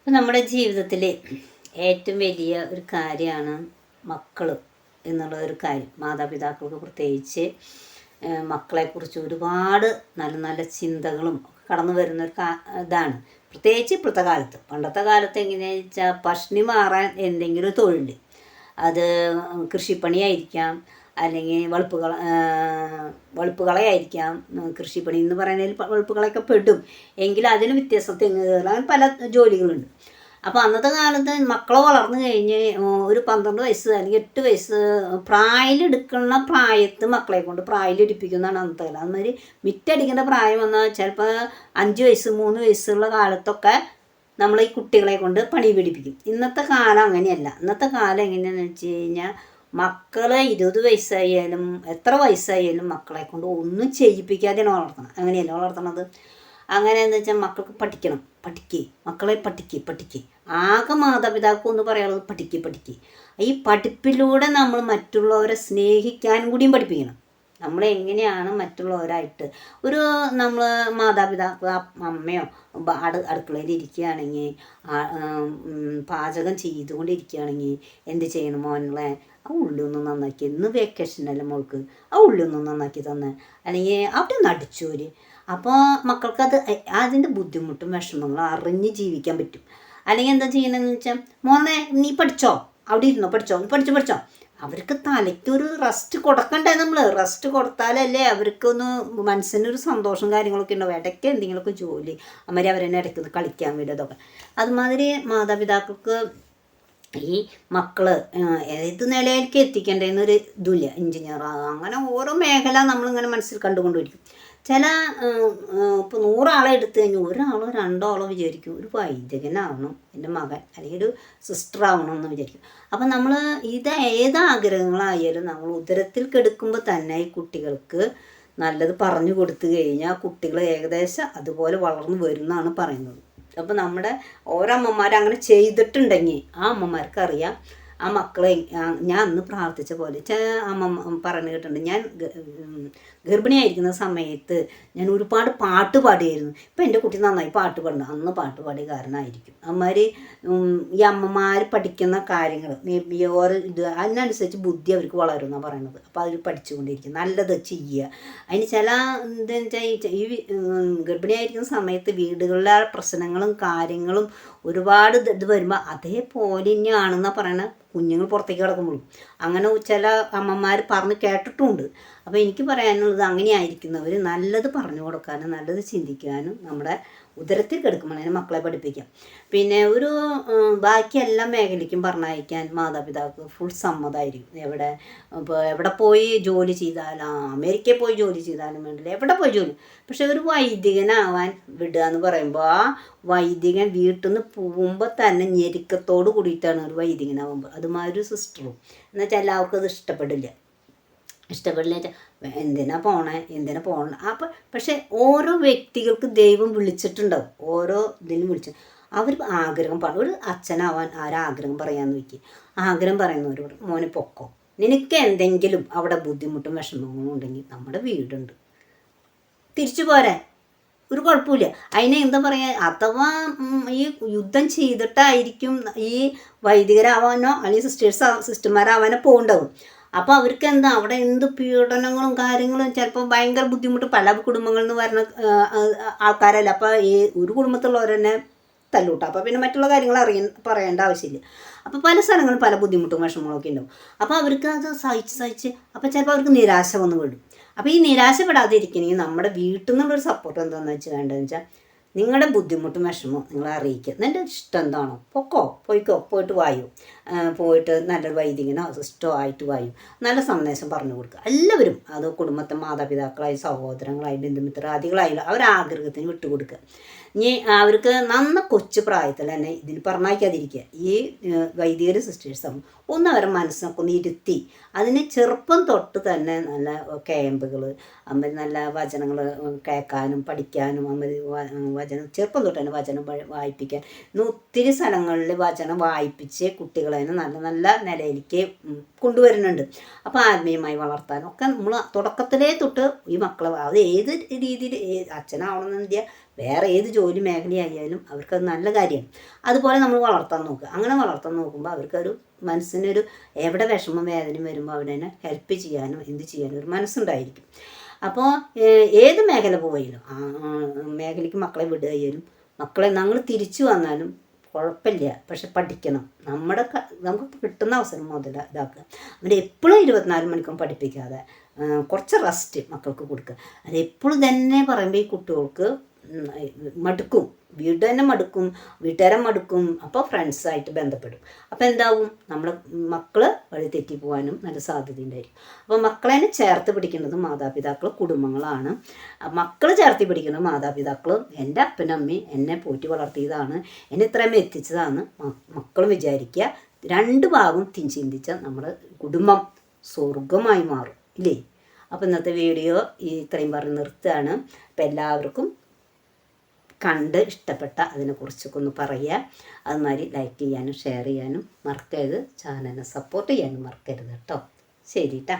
ഇപ്പം നമ്മുടെ ജീവിതത്തിൽ ഏറ്റവും വലിയ ഒരു കാര്യമാണ് മക്കൾ എന്നുള്ള ഒരു കാര്യം. മാതാപിതാക്കൾക്ക് പ്രത്യേകിച്ച് മക്കളെക്കുറിച്ച് ഒരുപാട് നല്ല നല്ല ചിന്തകളും കടന്നു വരുന്ന ഒരു ഇതാണ്. പ്രത്യേകിച്ച് ഇപ്പോഴത്തെ കാലത്ത്. പണ്ടത്തെ കാലത്ത് എങ്ങനെയാണെന്ന് വെച്ചാൽ പഷ്ണി മാറാൻ എന്തെങ്കിലും തൊഴിൽ അത് കൃഷിപ്പണിയായിരിക്കാം അല്ലെങ്കിൽ വളുപ്പുകള വളുപ്പുകളയായിരിക്കാം കൃഷിപ്പണി എന്ന് പറയുന്നതിൽ വളപ്പുകളൊക്കെ പെടും. എങ്കിലും അതിന് വ്യത്യസ്ത തെങ്ങ് കയറാൻ അങ്ങനെ പല ജോലികളുണ്ട്. അപ്പോൾ അന്നത്തെ കാലത്ത് മക്കളെ വളർന്നു കഴിഞ്ഞ് ഒരു പന്ത്രണ്ട് വയസ്സ് അല്ലെങ്കിൽ എട്ട് വയസ്സ് പ്രായിലെടുക്കുന്ന പ്രായത്ത് മക്കളെ കൊണ്ട് പ്രായത്തിലിരിപ്പിക്കുന്നതാണ് അന്നത്തെ കാലം. അതുമാതിരി മിറ്റടിക്കേണ്ട പ്രായം വന്നാൽ ചിലപ്പോൾ അഞ്ച് വയസ്സ് മൂന്ന് വയസ്സുള്ള കാലത്തൊക്കെ നമ്മൾ ഈ കുട്ടികളെ കൊണ്ട് പണി പിടിപ്പിക്കും. ഇന്നത്തെ കാലം അങ്ങനെയല്ല. ഇന്നത്തെ കാലം എങ്ങനെയാണെന്ന് വെച്ച് കഴിഞ്ഞാൽ മക്കളെ ഇരുപത് വയസ്സായാലും എത്ര വയസ്സായാലും മക്കളെ കൊണ്ട് ഒന്നും ചെയ്യിപ്പിക്കാതെയാണ് വളർത്തണം. അങ്ങനെയല്ല വളർത്തണത്? അങ്ങനെയെന്ന് വെച്ചാൽ മക്കൾക്ക് പഠിക്കണം. പഠിക്ക്. മക്കളെ പഠിക്ക് പഠിക്ക്. ആകെ മാതാപിതാക്കൾ എന്ന് പറയാനുള്ളത് പഠിക്ക് പഠിക്ക്. ഈ പഠിപ്പിലൂടെ നമ്മൾ മറ്റുള്ളവരെ സ്നേഹിക്കാനും കൂടിയും പഠിപ്പിക്കണം. നമ്മൾ എങ്ങനെയാണ് മറ്റുള്ളവരായിട്ട്. ഒരു നമ്മൾ മാതാപിതാക്കൾ അമ്മയോ അട് അടു അടുക്കളയിൽ ഇരിക്കുകയാണെങ്കിൽ പാചകം ചെയ്തുകൊണ്ടിരിക്കുകയാണെങ്കിൽ എന്ത് ചെയ്യണം മോനെ ആ ഉള്ളി ഒന്ന് നന്നാക്കി ഇന്ന് വെക്കേഷനല്ലേ മോൾക്ക്? ആ ഉള്ളി ഒന്ന് നന്നാക്കി തന്നെ. അല്ലെങ്കിൽ അവിടെ ഒന്ന് അടിച്ചോര് അപ്പോൾ മക്കൾക്കത് അതിന്റെ ബുദ്ധിമുട്ടും വിഷമങ്ങളും അറിഞ്ഞ് ജീവിക്കാൻ പറ്റും. അല്ലെങ്കിൽ എന്താ ചെയ്യണമെന്ന് വെച്ചാൽ മോനെ നീ പഠിച്ചോ? അവിടെ ഇരുന്നോ? പഠിച്ചു? പഠിച്ചോ? പഠിച്ചോ? അവർക്ക് തലയ്ക്കൊരു റെസ്റ്റ് കൊടുക്കണ്ടേ നമ്മൾ റെസ്റ്റ് കൊടുത്താലല്ലേ അവർക്കൊന്ന് മനസ്സിനൊരു സന്തോഷം കാര്യങ്ങളൊക്കെ ഉണ്ടാവും. ഇടയ്ക്ക് എന്തെങ്കിലുമൊക്കെ ജോലി. അമ്മര് അവരെന്നെ ഇടയ്ക്ക് ഒന്ന് കളിക്കാൻ വേണ്ടിയതൊക്കെ അതുമാതിരി മാതാപിതാക്കൾക്ക് ഈ മക്കൾ ഏത് നിലയിലേക്ക് എത്തിക്കേണ്ടതെന്നൊരു ഇതില്ല എഞ്ചിനീയർ അങ്ങനെ ഓരോ മേഖല നമ്മളിങ്ങനെ മനസ്സിൽ കണ്ടുകൊണ്ടിരിക്കും. ചില ഇപ്പോൾ നൂറാളെ എടുത്തു കഴിഞ്ഞാൽ ഒരാളോ രണ്ടോ ആളോ വിചാരിക്കും ഒരു വൈദികനാവണം എന്റെ മകൻ അല്ലെങ്കിൽ ഒരു സിസ്റ്റർ ആവണം എന്ന് വിചാരിക്കും. അപ്പം നമ്മൾ ഇത് ഏത് ആഗ്രഹങ്ങളായാലും നമ്മൾ ഉദരത്തിൽ കെടുക്കുമ്പോൾ തന്നെ ഈ കുട്ടികൾക്ക് നല്ലത് പറഞ്ഞു കൊടുത്തു കഴിഞ്ഞാൽ കുട്ടികൾ ഏകദേശം അതുപോലെ വളർന്നു വരും എന്നാണ് പറയുന്നത്. അപ്പോൾ നമ്മുടെ ഓരോ അമ്മമാർ അങ്ങനെ ചെയ്തിട്ടുണ്ടെങ്കിൽ ആ അമ്മമാർക്ക് അറിയാം ആ മക്കളെ ഞാൻ അന്ന് പ്രാർത്ഥിച്ച പോലെ അമ്മ പറഞ്ഞു കേട്ടിട്ടുണ്ട് ഞാൻ ഗർഭിണിയായിരിക്കുന്ന സമയത്ത് ഞാൻ ഒരുപാട് പാട്ട് പാടിയായിരുന്നു. ഇപ്പം എന്റെ കുട്ടി നന്നായി പാട്ട് പാടണം അന്ന് പാട്ട് പാടിയ കാരണമായിരിക്കും അമ്മമാർ ഈ അമ്മമാർ പഠിക്കുന്ന കാര്യങ്ങൾ ഓരോ ഇത് അതിനനുസരിച്ച് ബുദ്ധി അവർക്ക് വളരും എന്നാണ് പറയണത്. അപ്പോൾ അവർ പഠിച്ചുകൊണ്ടിരിക്കും. നല്ലത് ചെയ്യുക. അതിന് ചില എന്താണെന്ന് വെച്ചാൽ ഈ ഗർഭിണിയായിരിക്കുന്ന സമയത്ത് വീടുകളിലെ പ്രശ്നങ്ങളും കാര്യങ്ങളും ഒരുപാട് ഇത് വരുമ്പോൾ അതേപോലെ തന്നെയാണെന്നാണ് പറയണ. കുഞ്ഞുങ്ങൾ പുറത്തേക്ക് കിടക്കുമ്പോഴും. അങ്ങനെ ചില അമ്മമാർ പറഞ്ഞ് കേട്ടിട്ടുമുണ്ട് അപ്പോൾ എനിക്ക് പറയാനുള്ളത് അങ്ങനെ ആയിരിക്കുന്നവർ നല്ലത് പറഞ്ഞു കൊടുക്കാനും നല്ലത് ചിന്തിക്കാനും നമ്മുടെ ഉദരത്തിൽ കിടക്കുമ്പോൾ അതിനെ മക്കളെ പഠിപ്പിക്കാം. പിന്നെ ഒരു ബാക്കി എല്ലാ മേഖലയ്ക്കും പറഞ്ഞയക്കാൻ മാതാപിതാക്കൾ ഫുൾ സമ്മതമായിരിക്കും എവിടെ ഇപ്പോൾ എവിടെ പോയി ജോലി ചെയ്താലും അമേരിക്കയിൽ പോയി ജോലി ചെയ്താലും വേണ്ടില്ല. എവിടെ പോയി ജോലി? പക്ഷെ ഒരു വൈദികനാവാൻ വിടുക എന്ന് പറയുമ്പോൾ ആ വൈദികൻ വീട്ടിൽ നിന്ന് പോകുമ്പോൾ തന്നെ ഞെരുക്കത്തോട് കൂടിയിട്ടാണ് ഒരു വൈദികനാവുമ്പോൾ അതുമാതിരി സിസ്റ്ററും എന്നുവെച്ചാൽ എല്ലാവർക്കും അത് ഇഷ്ടപ്പെടില്ല. ഇഷ്ടപ്പെടില്ല വെച്ചാൽ എന്തിനാ പോണേ? എന്തിനാ പോണേ? അപ്പം പക്ഷെ ഓരോ വ്യക്തികൾക്ക് ദൈവം വിളിച്ചിട്ടുണ്ടാവും. ഓരോ ഇതിനും വിളിച്ചു. അവർ ആഗ്രഹം പറ ഒരു അച്ഛനാവാൻ ആരാഗ്രഹം പറയാമെന്ന് നോക്കി ആഗ്രഹം പറയുന്നവരോട് മോനെ പൊക്കോ. നിനക്ക് എന്തെങ്കിലും അവിടെ ബുദ്ധിമുട്ടും വിഷമങ്ങളും ഉണ്ടെങ്കിൽ നമ്മുടെ വീടുണ്ട്. തിരിച്ചു പോരെ. ഒരു കുഴപ്പമില്ല. അതിനെ എന്താ പറയുക അഥവാ ഈ യുദ്ധം ചെയ്തിട്ടായിരിക്കും ഈ വൈദികരാവാനോ അല്ലെങ്കിൽ സിസ്റ്റേഴ്സ് സിസ്റ്റർമാരാവാനോ പോകുന്നുണ്ടാവും അപ്പോൾ അവർക്ക് എന്താ അവിടെ എന്ത് പീഡനങ്ങളും കാര്യങ്ങളും ചിലപ്പോൾ ഭയങ്കര ബുദ്ധിമുട്ട് പല കുടുംബങ്ങളിൽ നിന്ന് വരുന്ന ആൾക്കാരല്ല. അപ്പോൾ ഈ ഒരു കുടുംബത്തിലുള്ളവർ തന്നെ തല്ലൂട്ട. അപ്പോൾ പിന്നെ മറ്റുള്ള കാര്യങ്ങൾ അറിയ പറയേണ്ട ആവശ്യമില്ല. അപ്പോൾ പല സ്ഥലങ്ങളും പല ബുദ്ധിമുട്ടും വിഷമങ്ങളൊക്കെ ഉണ്ടാവും. അപ്പോൾ അവർക്ക് അത് സഹിച്ച് സഹിച്ച് അപ്പോൾ ചിലപ്പോൾ അവർക്ക് നിരാശ വന്ന് വിടും അപ്പോൾ ഈ നിരാശപ്പെടാതെ ഇരിക്കണമെങ്കിൽ നമ്മുടെ വീട്ടിൽ നിന്നുള്ളൊരു സപ്പോർട്ട് എന്താണെന്ന് വെച്ചാൽ വേണ്ടതെന്ന് വെച്ചാൽ നിങ്ങളുടെ ബുദ്ധിമുട്ടും വിഷമവും നിങ്ങളെ അറിയിക്കുക. നിന്റെ ഇഷ്ടം എന്താണോ? പൊക്കോ? പോയിക്കോ? പോയിട്ട് വായു? പോയിട്ട് നല്ല വൈദികനോ സിസ്റ്റോ ആയിട്ട് വായു. നല്ല സന്ദേശം പറഞ്ഞു കൊടുക്കുക. എല്ലാവരും അത് കുടുംബത്തെ മാതാപിതാക്കളായി സഹോദരങ്ങളായി ബന്ധുമിത്രാദികളായാലും അവർ ആഗ്രഹത്തിന് വിട്ടുകൊടുക്കുക ഇനി അവർക്ക് നന്ന കൊച്ചു പ്രായത്തിൽ തന്നെ ഇതിന് പറഞ്ഞയക്കാതിരിക്കുക. ഈ വൈദികർ സിസ്റ്റേഴ്സും ഒന്ന് അവരെ മനസ്സിനൊക്കെ ഒന്ന് ഇരുത്തി അതിന് ചെറുപ്പം തൊട്ട് തന്നെ നല്ല ക്യാമ്പുകൾ അമ്മ നല്ല വചനങ്ങൾ കേൾക്കാനും പഠിക്കാനും അമ്മ വചനം ചെറുപ്പം തൊട്ട് തന്നെ വചനം വായിപ്പിക്കാൻ. ഇന്ന് ഒത്തിരി സ്ഥലങ്ങളിൽ വചനം വായിപ്പിച്ച് കുട്ടികളെ നല്ല നല്ല നിലയിലേക്ക് കൊണ്ടുവരുന്നുണ്ട്. അപ്പോൾ ആത്മീയമായി വളർത്താനൊക്കെ നമ്മൾ തുടക്കത്തിലേ തൊട്ട് ഈ മക്കളെ അത് ഏത് രീതിയിൽ അച്ഛനാവണമെന്നില്ല വേറെ ഏത് ജോലി മേഖലയായാലും അവർക്കത് നല്ല കാര്യം. അതുപോലെ നമ്മൾ വളർത്താൻ നോക്കുക. അങ്ങനെ വളർത്താൻ നോക്കുമ്പോൾ അവർക്കൊരു മനസ്സിനൊരു എവിടെ വിഷമം വേദനയും വരുമ്പോൾ അവരെ ഹെൽപ്പ് ചെയ്യാനും എന്ത് ചെയ്യാനും ഒരു മനസ്സുണ്ടായിരിക്കും. അപ്പോൾ ഏത് മേഖല പോയാലും ആ മേഖലയ്ക്ക് മക്കളെ വിടുകയാലും മക്കളെ ഞങ്ങൾ തിരിച്ചു വന്നാലും കുഴപ്പമില്ല. പക്ഷെ പഠിക്കണം. നമ്മുടെ നമുക്ക് കിട്ടുന്ന അവസരം മുതൽ ഇതാക്കുക. അവരെ എപ്പോഴും ഇരുപത്തിനാല് മണിക്കൂർ പഠിപ്പിക്കാതെ കുറച്ച് റെസ്റ്റ് മക്കൾക്ക് കൊടുക്കുക. അത് എപ്പോഴും തന്നെ പറയുമ്പോൾ ഈ കുട്ടികൾക്ക് മടുക്കും. വീട് തന്നെ മടുക്കും. വീട്ടുകാരെ മടുക്കും. അപ്പോൾ ഫ്രണ്ട്സായിട്ട് ബന്ധപ്പെടും. അപ്പോൾ എന്താവും? നമ്മുടെ മക്കൾ വഴി തെറ്റി പോകാനും നല്ല സാധ്യതയുണ്ടായിരിക്കും. അപ്പോൾ മക്കളെ ചേർത്ത് പിടിക്കേണ്ടത് മാതാപിതാക്കൾ കുടുംബങ്ങളാണ്. മക്കൾ ചേർത്ത് പിടിക്കുന്നത് മാതാപിതാക്കൾ എന്റെ അപ്പനും എന്നെ പോറ്റി വളർത്തിയതാണ്. എന്നെ ഇത്രയും എത്തിച്ചതാണ്. മക്കൾ വിചാരിക്കുക രണ്ട് ഭാഗം ചിന്തിച്ചാൽ നമ്മുടെ കുടുംബം സ്വർഗമായി മാറും. ഇല്ലേ? അപ്പോൾ ഇന്നത്തെ വീഡിയോ ഇത്രയും പറഞ്ഞ് നിർത്തുകയാണ്. അപ്പോൾ എല്ലാവർക്കും കണ്ട് ഇഷ്ടപ്പെട്ട അതിനെക്കുറിച്ചൊക്കെ ഒന്ന് പറയുക. അതുമാതിരി ലൈക്ക് ചെയ്യാനും ഷെയർ ചെയ്യാനും മറക്കരുത്. ചാനലിനെ സപ്പോർട്ട് ചെയ്യാനും മറക്കരുത് കേട്ടോ. ശരി കേട്ടോ